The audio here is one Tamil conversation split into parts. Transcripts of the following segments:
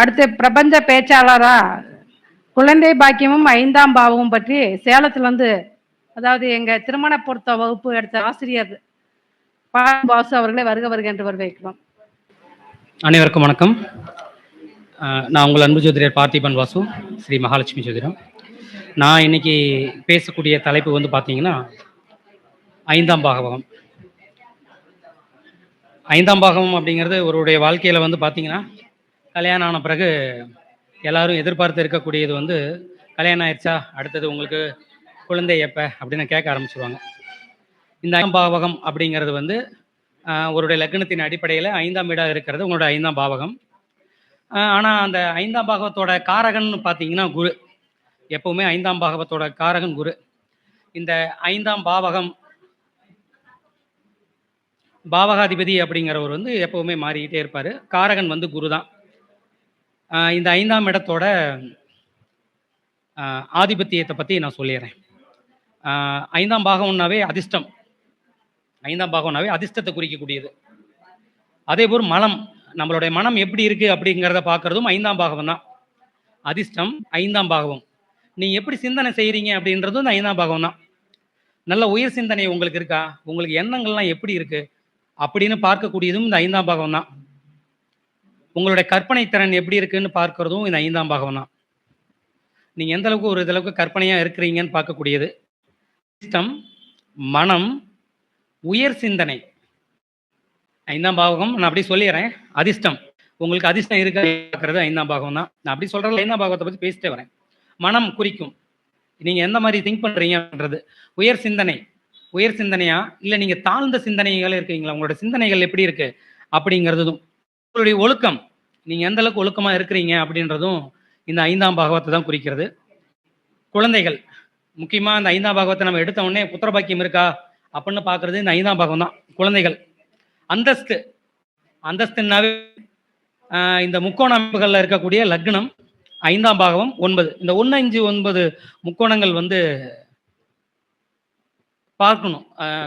அடுத்து பிரபஞ்ச பேச்சாளரா குழந்தை பாக்கியமும் ஐந்தாம் பாவமும் பற்றி சேலத்துல இருந்து அதாவது எங்க திருமண பொருத்த வகுப்பு எடுத்த ஆசிரியர் பாசு அவர்களை வருக வருக என்று வரவேற்கிறோம். அனைவருக்கும் வணக்கம். நான் உங்கள் அன்பு ஜோதிடர் பார்த்திபன் வாசு ஸ்ரீ மகாலட்சுமி ஜோதிடம். நான் இன்னைக்கு பேசக்கூடிய தலைப்பு வந்து பார்த்தீங்கன்னா ஐந்தாம் பாகவகம் ஐந்தாம் பாகவம் அப்படிங்கிறது ஒருவருடைய வாழ்க்கையில் வந்து பார்த்தீங்கன்னா கல்யாணம் ஆன பிறகு எல்லாரும் எதிர்பார்த்து இருக்கக்கூடியது வந்து கல்யாணம் ஆயிடுச்சா அடுத்தது உங்களுக்கு குழந்தை எப்போ? அப்படின்னு கேட்க ஆரம்பிச்சிருவாங்க. இந்த பாவகம் அப்படிங்கிறது வந்து உங்களுடைய லக்னத்தின் அடிப்படையில் ஐந்தாம் வீடாக இருக்கிறது உங்களோட ஐந்தாம் பாவகம். ஆனால் அந்த ஐந்தாம் பாகவத்தோட காரகன்னு பார்த்தீங்கன்னா குரு. எப்பவுமே ஐந்தாம் பாகவத்தோட காரகன் குரு. இந்த ஐந்தாம் பாவகம் பாவகாதிபதி அப்படிங்கிறவர் வந்து எப்பவுமே மாறிக்கிட்டே இருப்பார். காரகன் வந்து குரு தான் இந்த ஐந்தாம் இடத்தோட ஆதிபத்தியத்தை பற்றி நான் சொல்லிடுறேன். ஐந்தாம் பாகம்னாவே அதிர்ஷ்டம். ஐந்தாம் பாகம்னாவே அதிர்ஷ்டத்தை குறிக்கக்கூடியது. அதே போல் மனம். நம்மளுடைய மனம் எப்படி இருக்குது அப்படிங்கிறத பார்க்குறதும் ஐந்தாம் பாகம் தான் அதிர்ஷ்டம் ஐந்தாம் பாகவம் நீங்கள் எப்படி சிந்தனை செய்கிறீங்க அப்படின்றதும் இந்த ஐந்தாம் பாகம் தான் நல்ல உயர் சிந்தனை உங்களுக்கு இருக்கா? உங்களுக்கு எண்ணங்கள்லாம் எப்படி இருக்குது அப்படின்னு பார்க்கக்கூடியதும் இந்த ஐந்தாம் பாகம் தான் உங்களுடைய கற்பனை திறன் எப்படி இருக்குன்னு பார்க்கறதும் இந்த ஐந்தாம் பாகம் தான். நீங்க எந்த அளவுக்கு ஒரு இதளவுக்கு கற்பனையா இருக்கிறீங்கன்னு பார்க்கக்கூடியது. அதிர்ஷ்டம் மனம் உயர் சிந்தனை. ஐந்தாம் பாகம் நான் அப்படி சொல்லிடுறேன். அதிர்ஷ்டம். உங்களுக்கு அதிர்ஷ்டம் இருக்க பார்க்கறது ஐந்தாம் பாகம் தான். நான் அப்படி சொல்றது ஐந்தாம் பாகத்தை பத்தி பேசிட்டே வரேன். மனம் குறிக்கும். நீங்க எந்த மாதிரி திங்க் பண்றீங்கன்றது. உயர் சிந்தனை. உயர் சிந்தனையா? இல்ல நீங்க தாழ்ந்த சிந்தனைகள் இருக்கீங்களா? உங்களோட சிந்தனைகள் எப்படி இருக்கு? அப்படிங்கிறதும். உங்களுடைய ஒழுக்கம். நீங்க எந்த அளவுக்கு ஒழுக்கமா இருக்கிறீங்க அப்படின்றதும் இந்த ஐந்தாம் பாகவத்தை தான் குறிக்கிறது. குழந்தைகள் முக்கியமா இந்த ஐந்தாம் பாகவத்தை நம்ம எடுத்த உடனே புத்திரபாக்கியம் இருக்கா அப்படின்னு பார்க்கறது இந்த ஐந்தாம் பாகம் தான். குழந்தைகள் அந்தஸ்து அந்தஸ்துனாவே இந்த முக்கோண அமைப்புகளில் இருக்கக்கூடிய லக்னம் ஐந்தாம் பாகவம் ஒன்பது. இந்த ஒன்று அஞ்சு ஒன்பது முக்கோணங்கள் வந்து பார்க்கணும்.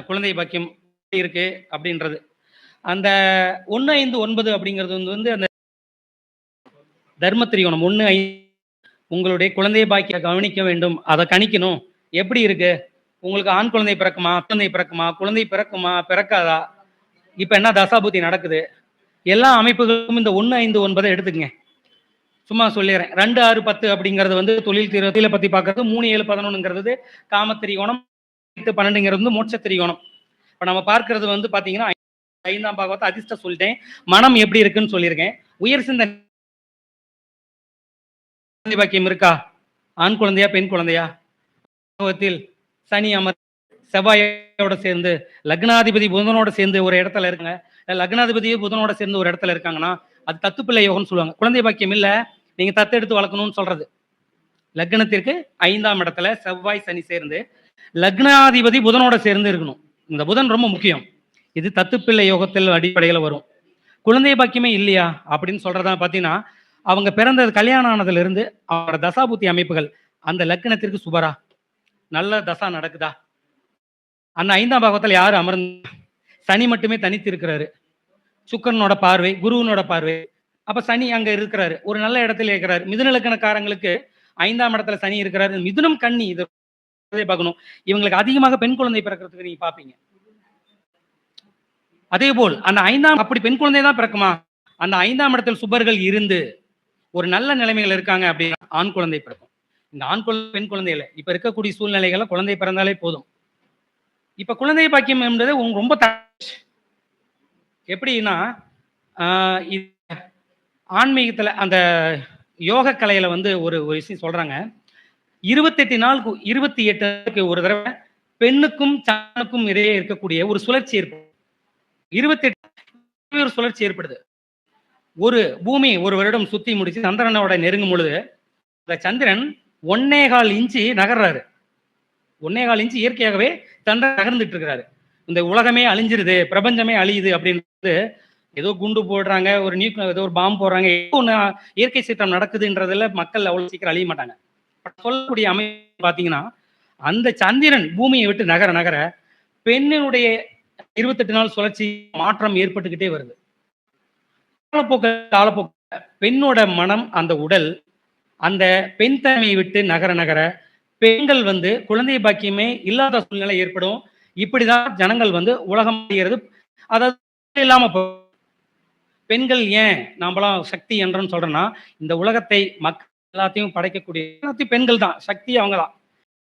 குழந்தை பாக்கியம் இருக்கு அப்படின்றது. அந்த ஒன்று ஐந்து ஒன்பது அப்படிங்கிறது வந்து வந்து அந்த தர்ம திரிகோணம் ஒன்று ஐந்து உங்களுடைய குழந்தை பாக்கிய கவனிக்க வேண்டும். அதை கணிக்கணும். எப்படி இருக்கு? உங்களுக்கு ஆண் குழந்தை பிறக்குமா? குழந்தை பிறக்குமா? குழந்தை பிறக்குமா? பிறக்காதா? இப்ப என்ன தசாபுத்தி நடக்குது? எல்லா அமைப்புகளும் இந்த ஒன்று ஐந்து ஒன்பதை எடுத்துக்கங்க. சும்மா சொல்லிடுறேன். ரெண்டு ஆறு பத்து அப்படிங்கிறது வந்து தொழில் திரு தொழிலை பத்தி பார்க்கறது மூணு ஏழு பதினொன்றுங்கிறது காமத்திரிகோணம் திரிகோணம் பன்னெண்டுங்கிறது வந்து மோட்ச திரிகோணம் இப்ப நம்ம பார்க்கறது வந்து பார்த்தீங்கன்னா ஐந்தாம் பாகவத்தை அதிர்ஷ்டம் சொல்லிட்டேன். மனம் எப்படி இருக்குன்னு சொல்லியிருக்கேன். உயர் சிந்தனை குழந்தை பாக்கியம் இருக்கா? ஆண் குழந்தையா பெண் குழந்தையா? பாகவத்தில் சனி அமர் செவ்வாயோட சேர்ந்து லக்னாதிபதி புதனோட சேர்ந்து ஒரு இடத்துல இருக்குங்க. லக்னாதிபதியே புதனோட சேர்ந்து ஒரு இடத்துல இருக்காங்கன்னா அது தத்துப்பிள்ளை யோகம்னு சொல்லுவாங்க. குழந்தை பாக்கியம் இல்ல நீங்க தத்து எடுத்து வளர்க்கணும்னு சொல்றது. லக்னத்திற்கு ஐந்தாம் இடத்துல செவ்வாய் சனி சேர்ந்து லக்னாதிபதி புதனோட சேர்ந்து இருக்கணும். இந்த புதன் ரொம்ப முக்கியம். இது தத்துப்பிள்ளை யோகத்தில் அடிப்படையில் வரும். குழந்தை பாக்கியமே இல்லையா? அப்படின்னு சொல்றதா பார்த்தீங்கன்னா அவங்க பிறந்தது கல்யாணம் ஆனதுல இருந்து அவரோட தசாபுத்தி அமைப்புகள் அந்த லக்னத்திற்கு சுபரா? நல்ல தசா நடக்குதா? அந்த ஐந்தாம் பாகத்தில் யார் அமர்ந்த சனி மட்டுமே தனித்து இருக்கிறாரு சுக்கரனோட பார்வை குருவனோட பார்வை. அப்ப சனி அங்க இருக்கிறாரு. ஒரு நல்ல இடத்துல இருக்கிறாரு. மிதினலக்கணக்காரங்களுக்கு ஐந்தாம் இடத்துல சனி இருக்கிறாரு. மிதுனம் கண்ணி இது பார்க்கணும். இவங்களுக்கு அதிகமாக பெண் குழந்தை பிறக்கிறதுக்கு நீங்க பாப்பீங்க. அதே போல் அந்த ஐந்தாம் அப்படி பெண் குழந்தை தான் பிறக்குமா? அந்த ஐந்தாம் இடத்தில் சுபர்கள் இருந்து ஒரு நல்ல நிலைமைகள் இருக்காங்க அப்படின்னா ஆண் குழந்தை பிறக்கும். இந்த ஆண் குழந்தை பெண் குழந்தை இல்லை. இப்ப இருக்கக்கூடிய சூழ்நிலைகள்ல குழந்தை பிறந்தாலே போதும். இப்ப குழந்தை பாக்கியம் என்பது உங்க ரொம்ப எப்படின்னா ஆஹ் ஆன்மீகத்துல அந்த யோக கலையில வந்து ஒரு ஒரு விஷயம் சொல்றாங்க. இருபத்தெட்டு நாளுக்கு இருபத்தி எட்டு நாளுக்கு ஒரு தடவை பெண்ணுக்கும் சாணுக்கும் இடையே இருக்கக்கூடிய ஒரு சுழற்சி இருபத்தெட்டு ஒரு சுழற்சி ஏற்படுது. ஒரு பூமி ஒரு வருடம் சுத்தி முடிச்சு சந்திரனோட நெருங்கும் பொழுது அந்த சந்திரன் ஒன்னே கால் இன்ச்சு நகர்றாரு. ஒன்னே கால் இன்ச்சு இயற்கையாகவே சந்திரன் நகர்ந்துட்டு இருக்கிறாரு. இந்த உலகமே அழிஞ்சிருது பிரபஞ்சமே அழியுது அப்படின்றது ஏதோ குண்டு போடுறாங்க ஒரு நியூக்ளியர் ஏதோ ஒரு பாம்பு போடுறாங்க ஏதோ ஒண்ணு இயற்கை சீற்றம் நடக்குதுன்றதுல மக்கள் அவ்வளவு சீக்கிரம் அழிய மாட்டாங்க. சொல்லக்கூடிய அமைப்பு பார்த்தீங்கன்னா அந்த சந்திரன் பூமியை விட்டு நகர நகர பெண்ணினுடைய இருபத்தெட்டு நாள் சுழற்சி மாற்றம் ஏற்பட்டுக்கிட்டே வருது. காலப்போக்க காலப்போக்க பெண்ணோட மனம் அந்த உடல் அந்த பெண் தன்மையை விட்டு நகர நகர பெண்கள் வந்து குழந்தை பாக்கியமே இல்லாத சூழ்நிலை ஏற்படும். இப்படிதான் ஜனங்கள் வந்து உலகம் அடைகிறது. அதாவது இல்லாம போ- பெண்கள் ஏன் நாமலாம் சக்தி என்றன்னு சொல்றேன்னா இந்த உலகத்தை மக்கள் எல்லாத்தையும் படைக்கக்கூடிய எல்லாத்தையும் பெண்கள் தான் சக்தி அவங்க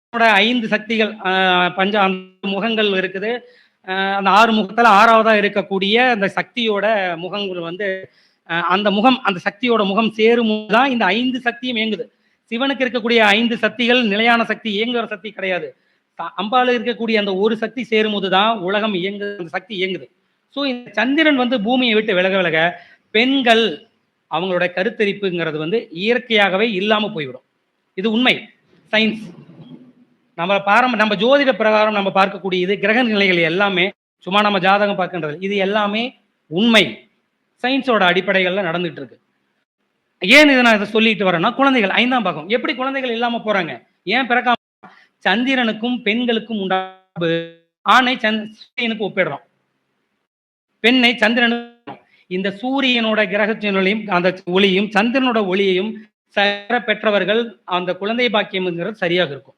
தான் ஐந்து சக்திகள் ஆஹ் பஞ்ச அந்த முகங்கள் இருக்குது. அந்த ஆறு முகத்துல ஆறாவதா இருக்கக்கூடிய அந்த சக்தியோட முகங்கள் வந்து அந்த முகம் அந்த சக்தியோட முகம் சேரும் தான் இந்த ஐந்து சக்தியும் இயங்குது. சிவனுக்கு இருக்கக்கூடிய ஐந்து சக்திகள் நிலையான சக்தி இயங்குற சக்தி கிடையாது. த- இருக்கக்கூடிய அந்த ஒரு சக்தி சேரும்போது தான் உலகம் இயங்கு அந்த சக்தி இயங்குது. ஸோ இந்த சந்திரன் வந்து பூமியை விட்டு விலக விலக பெண்கள் அவங்களோட கருத்தரிப்புங்கிறது வந்து இயற்கையாகவே இல்லாமல் போய்விடும். இது உண்மை. சயின்ஸ் நம்ம பாரம் நம்ம ஜோதிட பிரகாரம் நம்ம பார்க்கக்கூடிய இது கிரக நிலைகள் எல்லாமே சும்மா நம்ம ஜாதகம் பார்க்கின்றது இது எல்லாமே உண்மை. சயின்ஸோட அடிப்படைகளில் நடந்துட்டு இருக்கு ஏன் இதை நான் இதை சொல்லிட்டு வரேன்னா குழந்தைகள் ஐந்தாம் பாகம். எப்படி குழந்தைகள் இல்லாம போறாங்க? ஏன் பிறக்காம சந்திரனுக்கும் பெண்களுக்கும் உண்டாபு ஆணை சந்த் ஒப்பிடுறோம். பெண்ணை சந்திரனு இந்த சூரியனோட கிரகத்தினையும் அந்த ஒளியும் சந்திரனோட ஒளியையும் சர பெற்றவர்கள் அந்த குழந்தை பாக்கியம்ங்கிறது சரியாக இருக்கும்.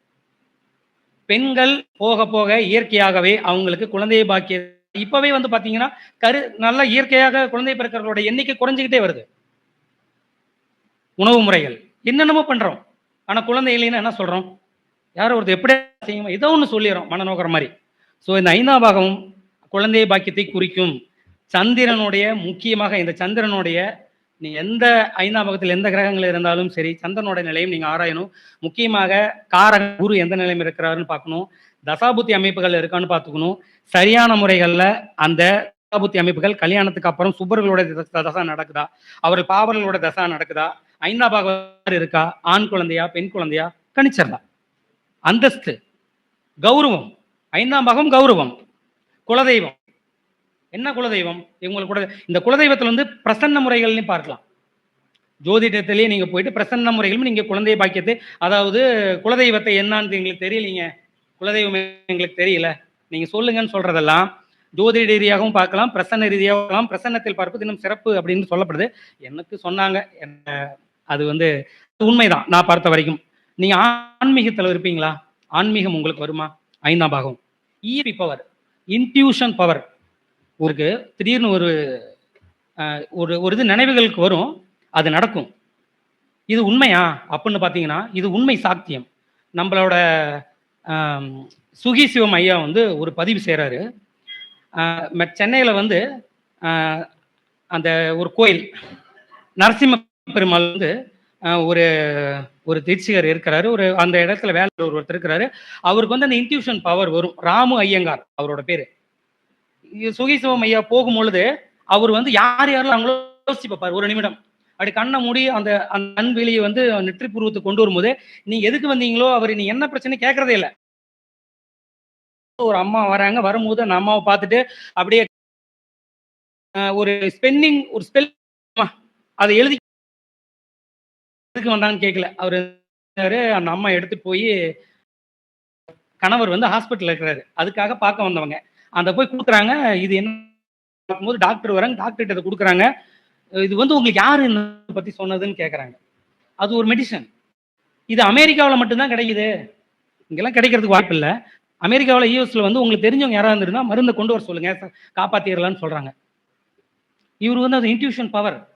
பெண்கள் போக போக இயற்கையாகவே அவங்களுக்கு குழந்தை பாக்கிய இப்பவே வந்து பாத்தீங்கன்னா கரு நல்ல இயற்கையாக குழந்தை பிறக்கிறவர்களோட எண்ணிக்கை குறைஞ்சிக்கிட்டே வருது. உணவு முறைகள். என்னென்னமோ பண்றோம். ஆனா குழந்தை இல்லைன்னா என்ன சொல்றோம்? யாரோ ஒருத்தர் எப்படி செய்யும் ஏதோ ஒன்று சொல்லிடுறோம் மனநோக்கிற மாதிரி. ஸோ இந்த ஐந்தாம் பாகம் குழந்தை பாக்கியத்தை குறிக்கும். சந்திரனுடைய முக்கியமாக இந்த சந்திரனுடைய நீ எந்த ஐந்தாம் பக்கத்தில் எந்த கிரகங்கள் இருந்தாலும் சரி சந்திரனோட நிலையும் நீங்க ஆராயணும். முக்கியமாக காரக குரு எந்த நிலையும் இருக்கிறாருன்னு பார்க்கணும். தசாபுத்தி அமைப்புகள் இருக்கான்னு பார்த்துக்கணும். சரியான முறைகள்ல அந்த தசாபுத்தி அமைப்புகள் கல்யாணத்துக்கு அப்புறம் சுபர்களோட தசா நடக்குதா? அவர் பாவர்களோட தசா நடக்குதா? ஐந்தாம் பாகம் இருக்கா? ஆண் குழந்தையா பெண் குழந்தையா? கணிச்சிடலாம் அந்தஸ்து கௌரவம். ஐந்தாம் பாகம் கௌரவம். குலதெய்வம். என்ன குலதெய்வம்? இவங்களுக்கு கூட இந்த குலதெய்வத்தில் வந்து பிரசன்ன முறைகள்னு பார்க்கலாம். ஜோதிடத்திலேயே நீங்கள் போயிட்டு பிரசன்ன முறைகளும் நீங்கள் குழந்தை பாக்கியத்தை அதாவது குலதெய்வத்தை என்னான்னு எங்களுக்கு தெரியலீங்க. குலதெய்வம் எங்களுக்கு தெரியல. நீங்கள் சொல்லுங்கன்னு சொல்கிறதெல்லாம் ஜோதிட ரீதியாகவும் பார்க்கலாம் பிரசன்ன ரீதியாகவும் பார்க்கலாம். பிரசன்னத்தில் பார்ப்பது இன்னும் சிறப்பு அப்படின்னு சொல்லப்படுது. எனக்கு சொன்னாங்க. என்ன அது வந்து உண்மைதான் நான் பார்த்த வரைக்கும். நீங்கள் ஆன்மீகத்தில் இருப்பீங்களா? ஆன்மீகம் உங்களுக்கு வருமா? ஐந்தாம் பாகம். இபி பவர் இன்ட்யூஷன் பவர் ஊருக்கு திடீர்னு ஒரு ஒரு ஒரு இது நினைவுகளுக்கு வரும். அது நடக்கும். இது உண்மையா? அப்படின்னு பார்த்தீங்கன்னா இது உண்மை சாத்தியம். நம்மளோட சுகி சிவம் ஐயா வந்து ஒரு பதிவு செய்கிறாரு சென்னையில் வந்து அந்த ஒரு கோயில் நரசிம்ம பெருமாள் வந்து ஒரு ஒரு தீட்சிகர் இருக்கிறாரு. ஒரு அந்த இடத்துல வேலை ஒருத்தர் இருக்கிறாரு. அவருக்கு வந்து அந்த இன்ட்யூஷன் பவர் வரும். ராமு ஐயங்கார் அவரோட பேர். சுகிசிவம் ஐயா போகும் பொழுது அவர் வந்து யார் யாரெல்லாம் அவங்களோ யோசிச்சு பார்ப்பார்? ஒரு நிமிடம். அப்படி கண்ணை மூடி அந்த அந்த அன்பிலியை வந்து நெற்றி பூர்வத்துக்கு கொண்டு வரும்போது நீங்க எதுக்கு வந்தீங்களோ அவர் நீ என்ன பிரச்சனை கேட்கறதே இல்லை. ஒரு அம்மா வராங்க வரும்போது அந்த அம்மாவை பார்த்துட்டு அப்படியே ஒரு ஸ்பென்னிங் ஒரு ஸ்பெல் அதை எழுதி எதுக்கு வந்தாங்கன்னு கேட்கல. அவர் அந்த அம்மா எடுத்துட்டு போய் கணவர் வந்து ஹாஸ்பிட்டல் இருக்கிறாரு. அதுக்காக பார்க்க வந்தவங்க. அந்த போய் கொடுக்குறாங்க. இது என்ன பார்க்கும்போது டாக்டர் வராங்க. டாக்டர்கிட்ட அதை கொடுக்குறாங்க. இது வந்து உங்களுக்கு யார் என்ன பற்றி சொன்னதுன்னு கேட்குறாங்க அது ஒரு மெடிசன் இது அமெரிக்காவில் மட்டும்தான் கிடைக்குது. இங்கெல்லாம் கிடைக்கிறதுக்கு வாய்ப்பு இல்லை. அமெரிக்காவில் யூஎஸ்ல வந்து உங்களுக்கு தெரிஞ்சவங்க யாராவது இருந்திருந்தா மருந்தை கொண்டு வர சொல்லுங்க. ச- காப்பாத்திடலாம்னு சொல்றாங்க. இவர் வந்து அது இன்ட்யூஷன் பவர்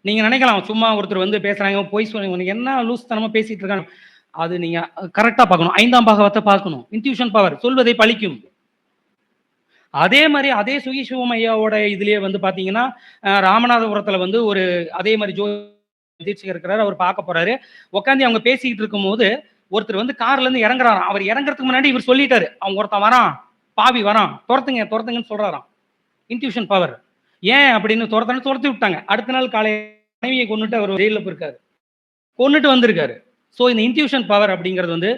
நீங்க நினைக்கலாம் சும்மா ஒருத்தர் வந்து பேசுறாங்க போய் சொல்லுங்க என்ன லூஸ் தனமா பேசிட்டு இருக்காங்க. அது நீங்க கரெக்டா பார்க்கணும். ஐந்தாம் பாகவத்தை பார்க்கணும். இன்ட்யூஷன் பவர் சொல்வதை பழிக்கும். அதே மாதிரி அதே சுகி சிவமையாவோட இதுலயே வந்து பாத்தீங்கன்னா ராமநாதபுரத்துல வந்து ஒரு அதே மாதிரி ஜோ தீட்சிகர் இருக்கிறாரு அவர் பார்க்க போறாரு. உட்காந்து அவங்க பேசிக்கிட்டு இருக்கும்போது ஒருத்தர் வந்து கார்ல இருந்து இறங்குறாராம். அவர் இறங்குறதுக்கு முன்னாடி இவர் சொல்லிட்டாரு. அவங்க ஒருத்தன் வரான். பாவி வரான். துரத்துங்க துரத்துங்கன்னு சொல்றாராம். இன்ட்யூஷன் பவர் ஏன் அப்படின்னு துரத்தனு துரத்தி விட்டாங்க. அடுத்த நாள் காலை மனைவியை கொண்டுட்டு அவர் ஜெயிலில் போயிருக்காரு. கொண்டுட்டு வந்திருக்காரு. ஸோ இந்த இன்ட்யூஷன் பவர் அப்படிங்கிறது வந்து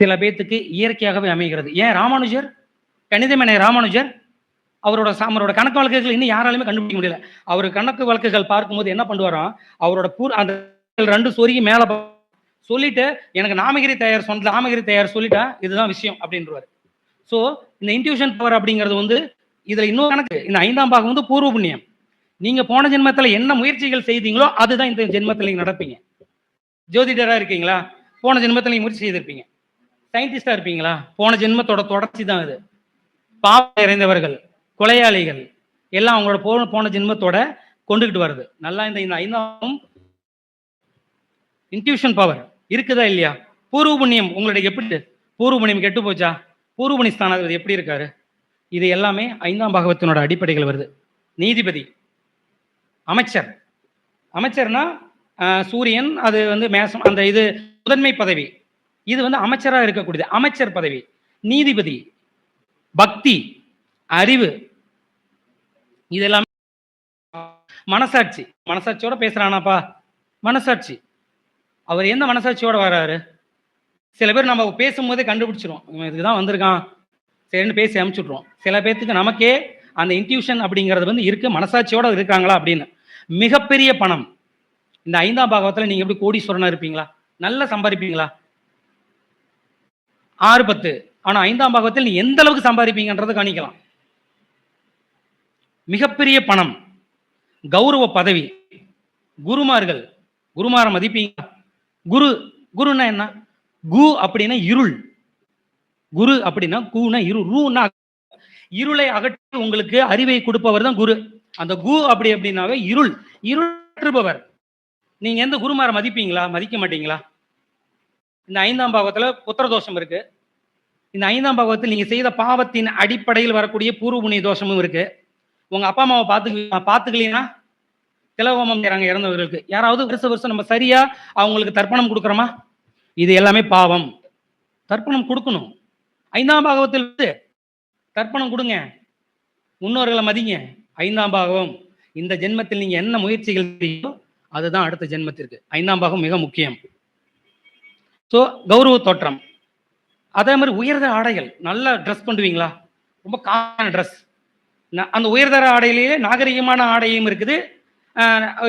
சில பேர்த்துக்கு இயற்கையாகவே அமைகிறது. ஏன் ராமானுஜர்? கணிதமேனை ராமானுஜர்? அவரோட அவரோட கணக்கு வழக்குகள் இன்னும் யாராலுமே கண்டுபிடிக்க முடியல. அவர் கணக்கு வழக்குகள் பார்க்கும்போது என்ன பண்ணுவாராம் அவரோட பூர் அந்த ரெண்டு சொருகி மேலே சொல்லிட்டு எனக்கு நாமகிரி தயார் சொன்ன நாமகிரி தயார் சொல்லிட்டா இதுதான் விஷயம் அப்படின்றவாரு. ஸோ இந்த இன்ட்யூஷன் பவர் அப்படிங்கிறது வந்து இதுல இன்னொரு கணக்கு. இந்த ஐந்தாம் பாகம் வந்து பூர்வ புண்ணியம். நீங்க போன ஜென்மத்துல என்ன முயற்சிகள் செய்தீங்களோ அதுதான் இந்த ஜென்மத்தில் நீங்க நடப்பீங்க. ஜோதிடரா இருக்கீங்களா? போன ஜென்மத்தில் நீங்க முயற்சி செய்திருப்பீங்க. சயின்டிஸ்டா இருப்பீங்களா? போன ஜென்மத்தோட தொடர்ச்சி தான் இது. பாவம் இறைந்தவர்கள் கொலையாளிகள் எல்லாம் அவங்களோட போன போன ஜென்மத்தோட கொண்டுகிட்டு வருது. நல்லா இந்த இந்த ஐந்தாம் இன்ட்யூஷன் பவர் இருக்குதா இல்லையா? பூர்வ புண்ணியம் உங்களுடைய எப்படி? பூர்வ புண்ணியம் கெட்டு போச்சா? பூர்வ புண்ணிய ஸ்தானாதிபதி எப்படி இருக்காரு? இது எல்லாமே ஐந்தாம் பாகவத்தினோட அடிப்படைகள் வருது. நீதிபதி அமைச்சர். அமைச்சர்னா சூரியன் அது வந்து மேசம் அந்த இது முதன்மை பதவி. இது வந்து அமைச்சராக இருக்கக்கூடியது. அமைச்சர் பதவி. நீதிபதி பக்தி. அறிவு. இதெல்லாம் மனசாட்சி. மனசாட்சியோட பேசுறானாப்பா. மனசாட்சி. அவர் எந்த மனசாட்சியோட வர்றாரு சில பேர் நம்ம பேசும்போதே கண்டுபிடிச்சிரும் இதுதான் இதுக்கு தான் வந்திருக்கான். சரின்னு பேசி அனுப்பிச்சுட்ருவோம் சில பேர்த்துக்கு நமக்கே அந்த இன்ட்யூஷன் அப்படிங்கிறது வந்து இருக்கு. மனசாட்சியோட இருக்காங்களா அப்படின்னு. மிகப்பெரிய பணம். இந்த ஐந்தாம் பாகவத்தில் நீங்க எப்படி கோடீஸ்வரனா இருப்பீங்களா? நல்லா சம்பாதிப்பீங்களா? ஆறு பத்து. ஆனா ஐந்தாம் பாகவத்தில் நீ எந்த அளவுக்கு சம்பாதிப்பீங்கன்றதை கணிக்கலாம் மிகப்பெரிய பணம் கௌரவ பதவி. குருமார்கள் குருமாரை மதிப்பீங்க. குரு குருன்னா என்ன? கு அப்படின்னா இருள். குரு அப்படின்னா குனா இரு ரூனா. இருளை அகற்றி உங்களுக்கு அறிவை கொடுப்பவர் தான் குரு. அந்த கு அப்படி அப்படின்னாவே இருள். இருட்டுபவர் நீங்க எந்த குருமாரை மதிப்பீங்களா? மதிக்க மாட்டீங்களா? இந்த ஐந்தாம் பாவத்துல புத்திரதோஷம் இருக்கு. இந்த ஐந்தாம் பாவத்தில் நீங்க செய்த பாவத்தின் அடிப்படையில் வரக்கூடிய பூர்வ புண்ணிய தோஷமும் இருக்கு. உங்க அப்பா அம்மாவை பார்த்து பார்த்துக்கலீங்கன்னா திலகோமம் செய்கிறாங்க இறந்தவர்களுக்கு. யாராவது வருஷ வருஷம் நம்ம சரியா அவங்களுக்கு தர்ப்பணம் கொடுக்குறோமா? இது எல்லாமே பாவம். தர்ப்பணம் கொடுக்கணும். ஐந்தாம் பாகவத்தில் வந்து தர்ப்பணம் கொடுங்க. முன்னோர்களை மதிங்க. ஐந்தாம் பாகவம் இந்த ஜென்மத்தில் நீங்க என்ன முயற்சிகள் செய்யோ அதுதான் அடுத்த ஜென்மத்திற்கு. ஐந்தாம் பாகம் மிக முக்கியம். ஸோ கௌரவ தோற்றம். அதே மாதிரி உயர்தர ஆடைகள். நல்லா ட்ரெஸ் பண்ணுவீங்களா? ரொம்ப காமான ட்ரெஸ் அந்த உயர்தர ஆடையிலேயே நாகரிகமான ஆடையும் இருக்குது.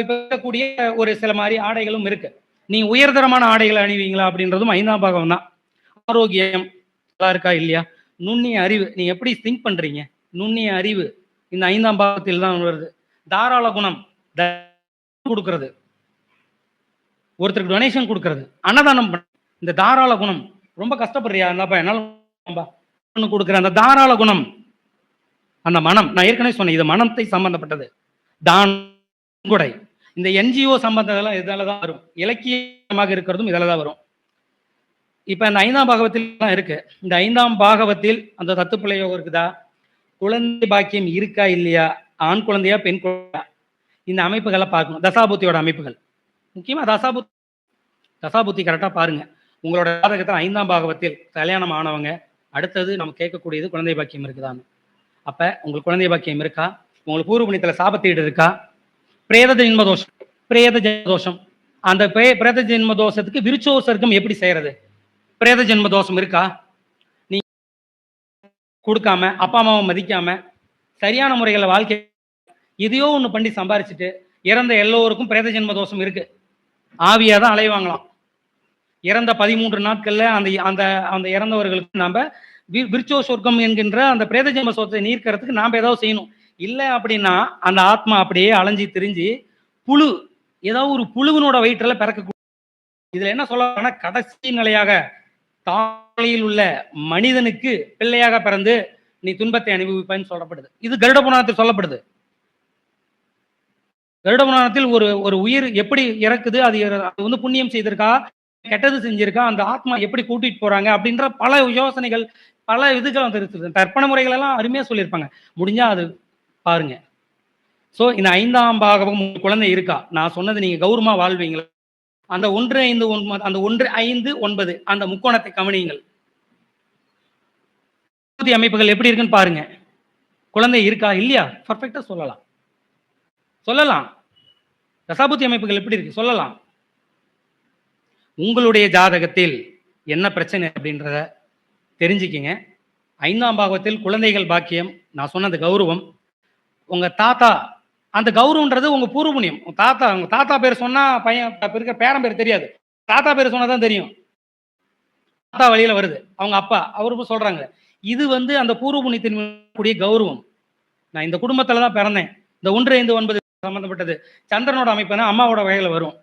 இப்போ இருக்கக்கூடிய ஒரு சில மாதிரி ஆடைகளும் இருக்கு. நீங்க உயர்தரமான ஆடைகளை அணிவீங்களா அப்படின்றதும் ஐந்தாம் பாகம் தான். ஆரோக்கியம் நல்லா இருக்கா இல்லையா? நுண்ணிய அறிவு. நீங்க எப்படி திங்க் பண்றீங்க? நுண்ணிய அறிவு இந்த ஐந்தாம் பாகத்தில் தான் வருது. தாராள குணம். கொடுக்கறது. ஒருத்தருக்கு டொனேஷன் கொடுக்கறது. அன்னதானம் பண்ண இந்த தாராள குணம். ரொம்ப கஷ்டப்படுறியா? இருந்தாப்பா என்னால கொடுக்குற அந்த தாராள குணம். அந்த மனம் நான் ஏற்கனவே சொன்னேன் இது மனத்தை சம்பந்தப்பட்டது. தான் கொடை. இந்த என்ஜிஓ சம்பந்தம் இதால தான் வரும். இலக்கியமாக இருக்கிறதும் இதில் தான் வரும். இப்போ இந்த ஐந்தாம் பாகவத்தில் தான் இருக்கு. இந்த ஐந்தாம் பாகவத்தில் அந்த தத்து பிள்ளையோ இருக்குதா? குழந்தை பாக்கியம் இருக்கா இல்லையா? ஆண் குழந்தையா பெண் குழந்தையா? இந்த அமைப்புகளை பார்க்கணும். தசாபுத்தியோட அமைப்புகள். முக்கியமாக தசாபுத்தி தசாபுத்தி கரெக்டாக பாருங்க. உங்களோட ஜாதகத்தில் ஐந்தாம் பாகவத்தில் கல்யாணம் ஆனவங்க அடுத்தது நம்ம கேட்கக்கூடியது குழந்தை பாக்கியம் இருக்குதான்னு. அப்ப உங்களுக்கு குழந்தை பாக்கியம் இருக்கா? உங்களுக்கு பூர்வ புண்ணியத்தில் சாபத்தீடு இருக்கா? பிரேத ஜென்ம தோஷம். பிரேத ஜென்மதோஷம் அந்த பிரே- பிரேத ஜென்ம தோஷத்துக்கு எப்படி செய்யறது? பிரேத ஜென்ம தோஷம் இருக்கா? நீ கொடுக்காம அப்பா அம்மாவை மதிக்காம சரியான முறைகளை வாழ்க்கை எதையோ ஒன்று பண்ணி சம்பாரிச்சுட்டு இறந்த எல்லோருக்கும் பிரேத ஜென்ம தோஷம் இருக்கு. ஆவியாக தான் அலைவாங்களாம். இறந்த பதிமூன்று நாட்களில் அந்த அந்த அந்த இறந்தவர்களுக்கு நாம் விருச்சோ சொர்க்கம் என்கின்ற அந்த பிரேத ஜென்ம சோத்தை நீர்க்கிறதுக்கு நாம ஏதாவது செய்யணும். இல்ல அப்படின்னா அந்த ஆத்மா அப்படியே அலைஞ்சு திரிஞ்சு புழு ஏதாவது ஒரு புழுவினோட வயிற்றுல பிறக்க இதுல என்ன சொல்ல கடைசி நிலையாக தாயில் உள்ள மனிதனுக்கு பிள்ளையாக பிறந்து நீ துன்பத்தை அனுபவிப்பான்னு சொல்லப்படுது. இது கருட புராணத்தில் சொல்லப்படுது. கருட புராணத்தில் ஒரு ஒரு உயிர் எப்படி இறக்குது அது அது வந்து புண்ணியம் செய்திருக்கா கெட்டது செஞ்சிருக்கா அந்த ஆத்மா எப்படி கூட்டிட்டு போறாங்க அப்படின்ற பல யோசனைகள் பல இதுகள் வந்து இருக்குது. தர்ப்பண முறைகள் எல்லாம் சொல்லியிருப்பாங்க. முடிஞ்சால் அது பாருங்க. ஸோ இந்த ஐந்தாம் பாகம் குழந்தை இருக்கா? நான் சொன்னது நீங்கள் கௌரவமாக வாழ்வீங்களா? அந்த ஒன்று ஐந்து ஒன்பது அந்த ஒன்று ஐந்து ஒன்பது அந்த முக்கோணத்தை கவனியுங்கள். அமைப்புகள் எப்படி இருக்குன்னு பாருங்க. குழந்தை இருக்கா? இல்லையா? பர்ஃபெக்டா சொல்லலாம். சொல்லலாம். தசாபுத்தி அமைப்புகள் எப்படி இருக்கு? சொல்லலாம். உங்களுடைய ஜாதகத்தில் என்ன பிரச்சனை அப்படின்றத தெரிஞ்சுக்கிங்க. ஐந்தாம் பாகத்தில் குழந்தைகள் பாக்கியம். நான் சொன்னது கௌரவம். உங்கள் தாத்தா அந்த கௌரவன்றது உங்கள் பூர்வ புண்ணியம் தாத்தா உங்கள் தாத்தா பேர் சொன்னால் பையன் இருக்கிற பேரன் பேர் தெரியாது. தாத்தா பேர் சொன்னால் தான் தெரியும். தாத்தா வழியில் வருது. அவங்க அப்பா அவரு சொல்கிறாங்க இது வந்து அந்த பூர்வ புண்ணியத்தின் கூடிய கௌரவம். நான் இந்த குடும்பத்தில் தான் பிறந்தேன். இந்த ஒன்று ஐந்து ஒன்பது சம்மந்தப்பட்டது சந்திரனோட அமைப்புனா அம்மாவோட வகையில் வரும்.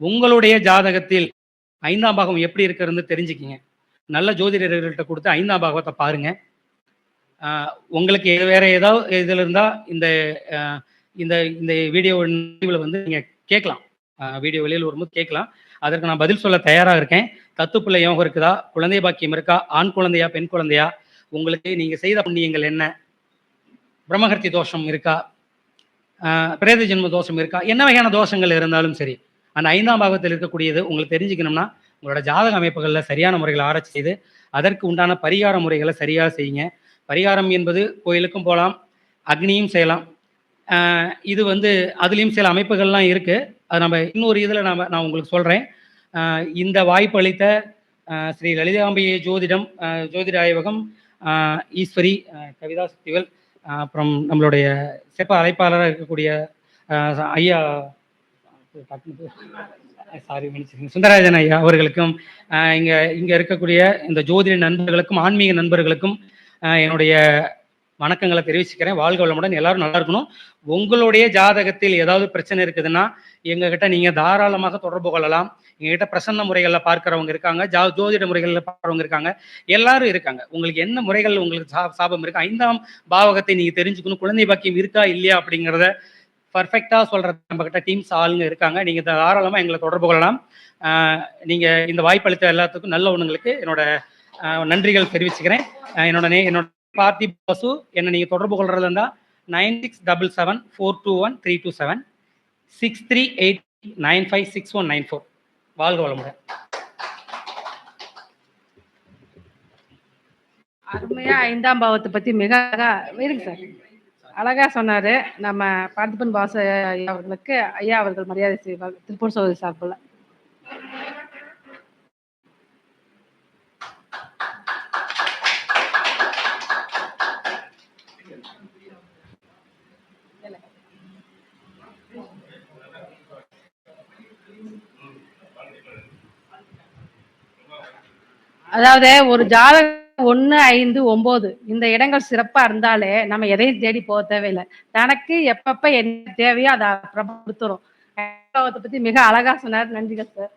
உங்களுடைய ஜாதகத்தில் ஐந்தாம் பாகம் எப்படி இருக்கிறதுன்னு தெரிஞ்சுக்கிங்க. நல்ல ஜோதிடர்கள்ட்ட கொடுத்து ஐந்தாம் பாகத்தை பாருங்க. உங்களுக்கு வேற ஏதாவது இதில் இருந்தால் இந்த இந்த இந்த வீடியோ வந்து நீங்கள் கேட்கலாம். வீடியோ வெளியில் வரும்போது கேட்கலாம். அதற்கு நான் பதில் சொல்ல தயாராக இருக்கேன். தத்துப்பிள்ளை யோகம் இருக்குதா? குழந்தை பாக்கியம் இருக்கா? ஆண் குழந்தையா? பெண் குழந்தையா? உங்களுக்கு நீங்கள் செய்த புண்ணியங்கள் என்ன? பிரம்மகர்த்தி தோஷம் இருக்கா? பிரேத ஜென்ம தோஷம் இருக்கா? என்ன வகையான தோஷங்கள் இருந்தாலும் சரி. அந்த ஐந்தாம் பாகத்தில் இருக்கக்கூடியது உங்களுக்கு தெரிஞ்சுக்கணும்னா உங்களோட ஜாதக அமைப்புகளில் சரியான முறையில் ஆராய்ச்சி செய்து அதற்கு உண்டான பரிகார முறைகளை சரியாக செய்யுங்க. பரிகாரம் என்பது கோயிலுக்கும் போகலாம் அக்னியும் செய்யலாம். இது வந்து அதுலேயும் சில அமைப்புகள்லாம் இருக்குது அது நம்ம இன்னொரு இதில் நம்ம நான் உங்களுக்கு சொல்கிறேன் இந்த வாய்ப்பு அளித்த ஸ்ரீ லலிதாம்பிகை ஜோதிடம் ஜோதிட ஆய்வகம் ஈஸ்வரி கவிதா சக்திவல் அப்புறம் நம்மளுடைய சிறப்பு அழைப்பாளராக இருக்கக்கூடிய ஐயா சாரி மன்னிச்சுக்கங்க சுந்தரராஜன் ஐயா அவர்களுக்கும் இங்கே இங்கே இருக்கக்கூடிய இந்த ஜோதிட நண்பர்களுக்கும் ஆன்மீக நண்பர்களுக்கும் என்னுடைய வணக்கங்களை தெரிவிச்சுக்கிறேன். வாழ்க வளமுடன் எல்லாரும் நல்லா இருக்கணும். உங்களுடைய ஜாதகத்தில் ஏதாவது பிரச்சனை இருக்குதுன்னா எங்ககிட்ட நீங்க தாராளமாக தொடர்பு கொள்ளலாம். எங்ககிட்ட பிரசன்ன முறைகளில் பார்க்கிறவங்க இருக்காங்க ஜா ஜோதிட முறைகளில் பார்க்கறவங்க இருக்காங்க எல்லாரும் இருக்காங்க. உங்களுக்கு என்ன முறைகள் உங்களுக்கு சா சாபம் இருக்கு? ஐந்தாம் பாவகத்தை நீங்க தெரிஞ்சுக்கணும். குழந்தை பாக்கியம் இருக்கா இல்லையா அப்படிங்கிறத பர்ஃபெக்டாக சொல்கிறது நம்மக்கிட்ட டீம்ஸ் ஆளுங்க இருக்காங்க. நீங்கள் தாராளமாக எங்களை தொடர்பு கொள்ளலாம். நீங்கள் இந்த வாய்ப்பளித்த எல்லாத்துக்கும் நல்ல ஒன்றுங்களுக்கு என்னோட நன்றிகள் தெரிவிச்சுக்கிறேன். என்னோட நே என்னோட பார்த்தி பசு என்னை நீங்கள் தொடர்பு கொள்றதா இருந்தால் nine six double seven four two one three two seven six three eight nine five six one nine four. வாழ்க வளமுடன். அருமையா ஐந்தாம் பாவத்தை பத்தி மிக இருங்க சார். அழகா சொன்னாரு. நம்ம பார்த்திபன் பாச ஐயா அவர்களுக்கு ஐயா அவர்கள் மரியாதை செய்வார் திருப்பூர் சோதரி சார்பில் அதாவது ஒரு ஜாதக ஒன்று ஐந்து ஒம்பது. இந்த இடங்கள் சிறப்பா இருந்தாலே நம்ம எதையும் தேடி போக தேவையில்லை. தனக்கு எப்பப்ப என்ன தேவையோ அதை பிரபலத்துறோம் பத்தி மிக அழகா சொன்னார். நன்றிகள் சார்.